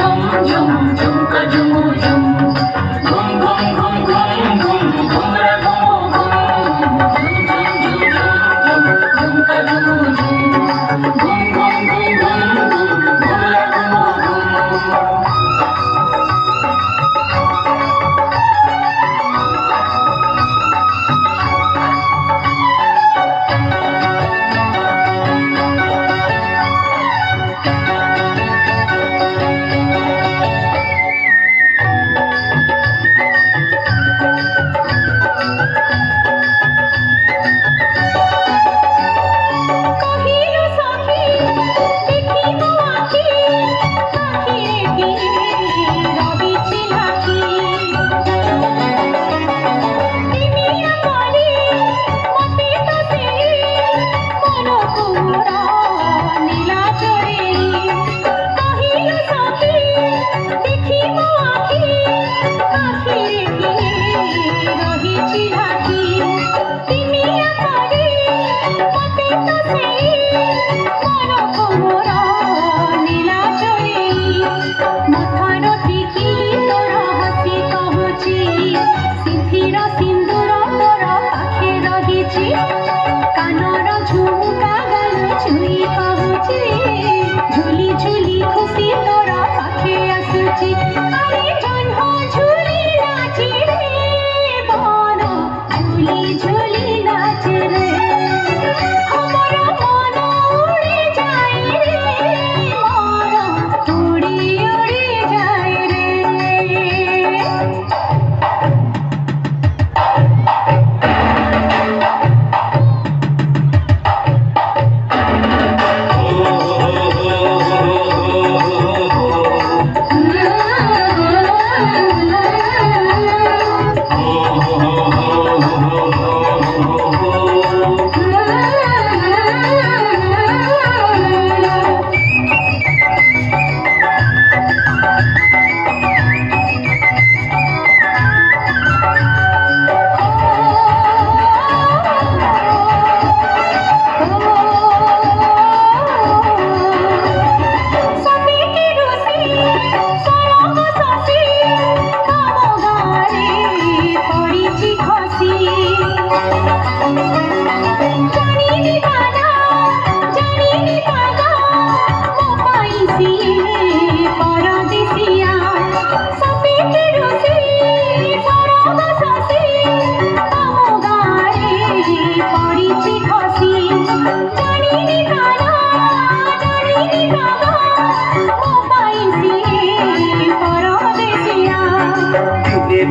冲冲冲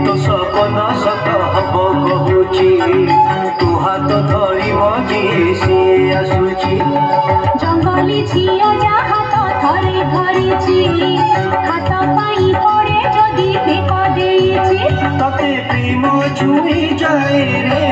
তো সপন সত হব কহুছি তু হাত ধরিব যিয়ে সিয়ে আসুছি জঙ্গলি ঝিও যা হাত ধরে ধরিছি হাত পাই পড়ে যদি ফেক ଦେଇছি ততে প্রেম ছুঁই যায় রে